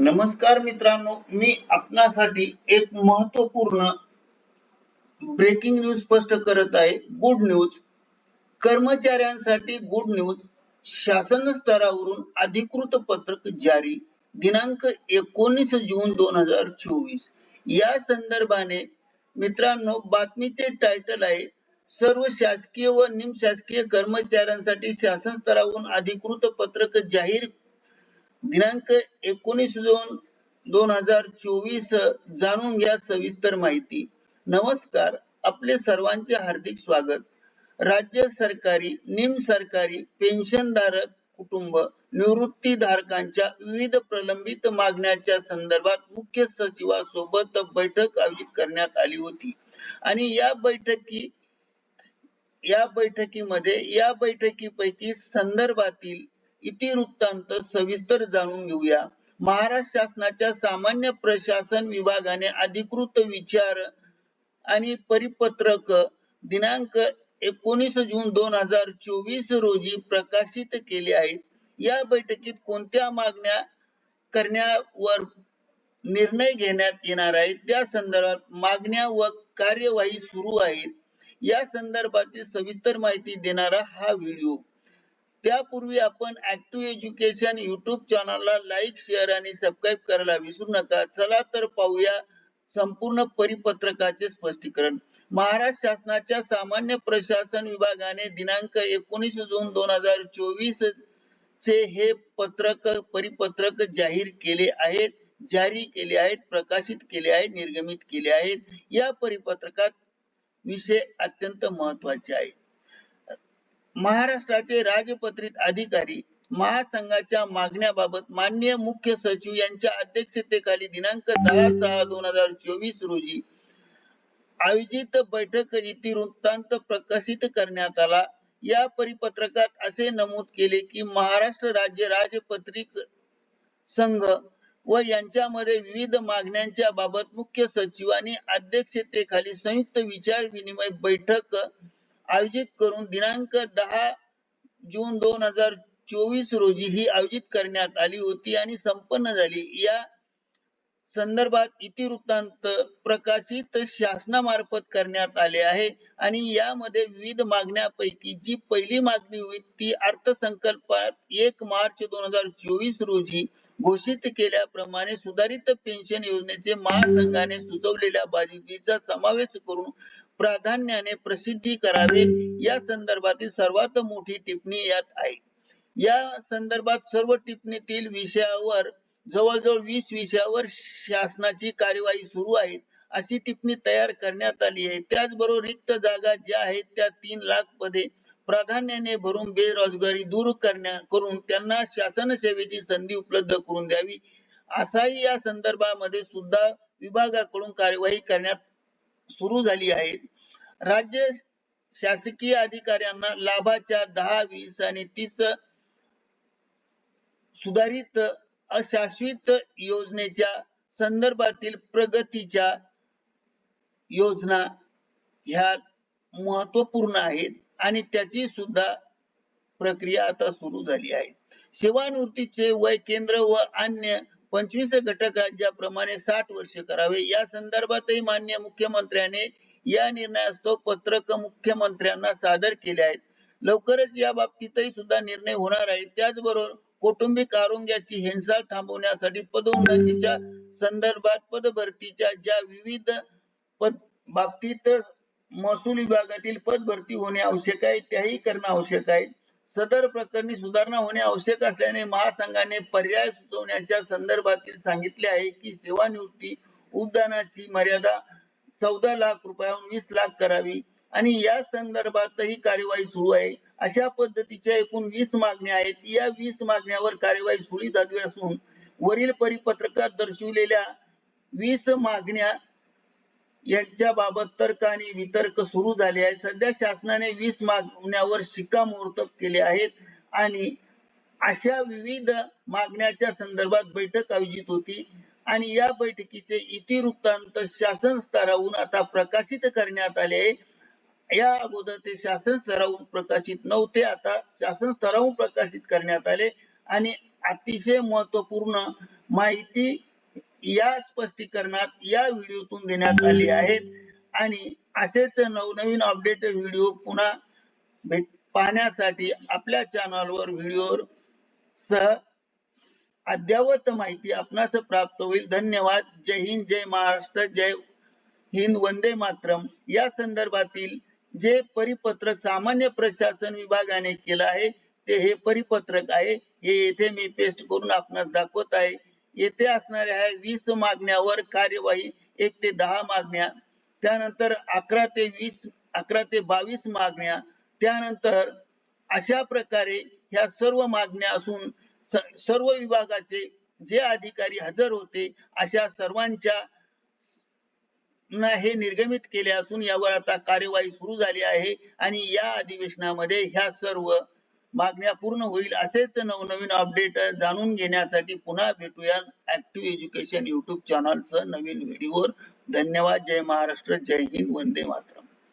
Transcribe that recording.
नमस्कार मित्रांनो मी आपणासाठी एक महत्त्वपूर्ण ब्रेकिंग न्यूज स्पष्ट करत आहे. गुड न्यूज कर्मचाऱ्यांसाठी गुड न्यूज शासन स्तरावरून अधिकृत पत्रक जारी. दिनांक एकोणीस जून दोन हजार चोवीस. या संदर्भाने मित्रांनो बातमीचे टायटल आहे सर्व शासकीय व निमशासकीय कर्मचाऱ्यांसाठी शासन स्तरावरून अधिकृत पत्रक जाहीर दिनांक एकोणीस जून दोन हजार चोवीस जाणून घ्या सविस्तर माहिती. नमस्कार आपले सर्वांचे हार्दिक स्वागत. राज्य सरकारी निम सरकारी पेन्शनधारक कुटुंब निवृत्ती धारकांच्या विविध प्रलंबित मागण्याच्या संदर्भात मुख्य सचिवासोबत बैठक आयोजित करण्यात आली होती. आणि या बैठकी या बैठकीमध्ये या बैठकीपैकी संदर्भातील इति वृत्तांत सविस्तर जाणून घेऊया. महाराष्ट्र शासनाच्या सामान्य प्रशासन विभागाने अधिकृत विचार आणि परिपत्रक दिनांक एकोणीस जून दोन हजार चोवीस रोजी प्रकाशित केले आहेत. या बैठकीत कोणत्या मागण्या करण्यावर निर्णय घेण्यात येणार आहे? त्या संदर्भात मागण्या व कार्यवाही सुरू आहेत या संदर्भातील सविस्तर माहिती देणारा हा व्हिडिओ. त्यापूर्वी आपण ऍक्टिव्ह एज्युकेशन युट्यूब चॅनलला लाईक शेअर आणि सबस्क्राईब करायला विसरू नका. चला तर पाहूया संपूर्ण परिपत्रकाचे स्पष्टीकरण. महाराष्ट्र शासनाच्या सामान्य प्रशासन विभागाने दिनांक एकोणीस जून दोन हजार चोवीस चे हे पत्रक परिपत्रक जाहीर केले आहेत जारी केले आहेत प्रकाशित केले आहेत निर्गमित केले आहेत. या परिपत्रकात विषय अत्यंत महत्त्वाचे आहे महाराष्ट्राचे राजपत्रित अधिकारी महासंघाच्या मागण्याबाबत माननीय मुख्य सचिव यांच्या अध्यक्षतेखाली दिनांक दहा सहा दोन हजार चोवीस रोजी आयोजित बैठक रीती वृत्तांत प्रकाशित करण्यात आला. या परिपत्रकात असे नमूद केले की महाराष्ट्र राज्य राजपत्रिक संघ व यांच्यामध्ये विविध मागण्यांच्या बाबत मुख्य सचिव आणि अध्यक्षतेखाली संयुक्त विचार विनिमय बैठक आयोजित करून दिनांक दहा जून दोन हजार चोवीस रोजी ही आयोजित करण्यात आली होती आणि संपन्न झाली. या संदर्भात इतिवृत्तांत प्रकाशित शासनामार्फत करण्यात आले आहे आणि यामध्ये विविध मागण्यापैकी जी पहिली मागणी होती ती अर्थसंकल्पात एक मार्च दोन हजार चोवीस रोजी घोषित केल्याप्रमाणे सुधारित पेन्शन योजनेचे महासंघाने सुचवलेल्या बाबीचा समावेश करून प्राधान्याने प्रसिद्धी करावे. या संदर्भातील सर्वात मोठी टिप्पणी यात आहे. या संदर्भात सर्व टिप्पणीतील विषयावर जवळजवळ वीस विषयावर शासनाची कार्यवाही सुरू आहे. अशी टिप्पणी तयार करण्यात आली आहे. त्याचबरोबर रिक्त जागा ज्या आहेत त्या तीन लाख पदे प्राधान्याने भरून बेरोजगारी दूर करण्या करून त्यांना शासन सेवेची संधी उपलब्ध करून द्यावी. असाही या संदर्भामध्ये सुद्धा विभागाकडून कार्यवाही करण्यात सुरू झाली आहे. राज्य शासकीय अधिकाऱ्यांना लाभाच्या दहा वीस आणि तीस सुधारित अशाश्वित योजनेच्या संदर्भातील प्रगतीच्या योजना ह्या महत्त्वपूर्ण आहेत आणि त्याची सुद्धा प्रक्रिया आता सुरू झाली आहे. सेवानिवृत्तीचे वय केंद्र व अन्य पंचवीस घटक राज्याप्रमाणे साठ वर्ष करावे. या संदर्भातही मान्य मुख्यमंत्र्याने या निर्णयास पत्रक मुख्यमंत्र्यांना सादर केले आहेत. लवकरच या बाबतीतही सुद्धा निर्णय होणार आहे. त्याचबरोबर कौटुंबिक आरोग्याची हिंसा थांबवण्यासाठी पदोन्नतीच्या संदर्भात पदभरतीच्या ज्या विविध पद बाबतीत महसूल विभागातील पद भरती होणे आवश्यक आहे त्याही करणं आवश्यक आहे. सदर प्रकरणी सुधारणा होणे आवश्यक असल्याने महासंघाने पर्याय सुचवण्याच्या संदर्भातील सांगितले आहे की सेवानिवृत्ती उपदानाची मर्यादा चौदा लाख रुपयाहून वीस लाख करावी आणि या संदर्भातही कार्यवाही सुरू आहे. अशा पद्धतीच्या एकूण वीस मागण्या आहेत. या वीस मागण्यावर कार्यवाही सुरू झाली असून वरील परिपत्रकात दर्शविलेल्या वीस मागण्या यांच्याबाबत तर्क आणि वितर्क सुरू झाले आहे सध्या शासनाने वीस मागण्यावर शिक्कामोर्तब केले आहेत आणि अशा विविध मागण्याच्या संदर्भात बैठक आयोजित होती आणि या बैठकीचे इतिवृत्तांत शासन स्तरावरून आता प्रकाशित करण्यात आले आहे. या अगोदर ते शासन स्तरावरून प्रकाशित नव्हते आता शासन स्तरावरून प्रकाशित करण्यात आले आणि अतिशय महत्त्वपूर्ण माहिती या स्पष्टीकरणात या व्हिडिओतून देण्यात आली आहेत. आणि असेच नवनवीन अपडेट व्हिडिओ पुन्हा भेट पाहण्यासाठी आपल्या चॅनलवर व्हिडिओ सह अद्यावत माहिती आपणास प्राप्त होईल. धन्यवाद. जय हिंद जय महाराष्ट्र जय हिंद वंदे मातरम. या संदर्भातील जे परिपत्रक सामान्य प्रशासन विभागाने केलं आहे ते हे परिपत्रक आहे. हे येथे मी पेस्ट करून आपणास दाखवत आहे. येथे असणाऱ्या वीस मागण्यावर कार्यवाही एक ते दहा मागण्या त्यानंतर अकरा ते वीस अकरा ते बावीस मागण्या त्यानंतर अशा प्रकारे ह्या सर्व मागण्या असून सर्व विभागाचे जे अधिकारी हजर होते अशा सर्वांच्या ना हे निर्गमित केले असून यावर आता कार्यवाही सुरू झाली आहे आणि या अधिवेशनामध्ये ह्या सर्व मागण्या पूर्ण होईल असेच नवनवीन अपडेट जाणून घेण्यासाठी पुन्हा भेटूया ऍक्टिव्ह एज्युकेशन युट्यूब चॅनलचं नवीन व्हिडिओवर धन्यवाद. जय महाराष्ट्र. जय हिंद. वंदे मातरम.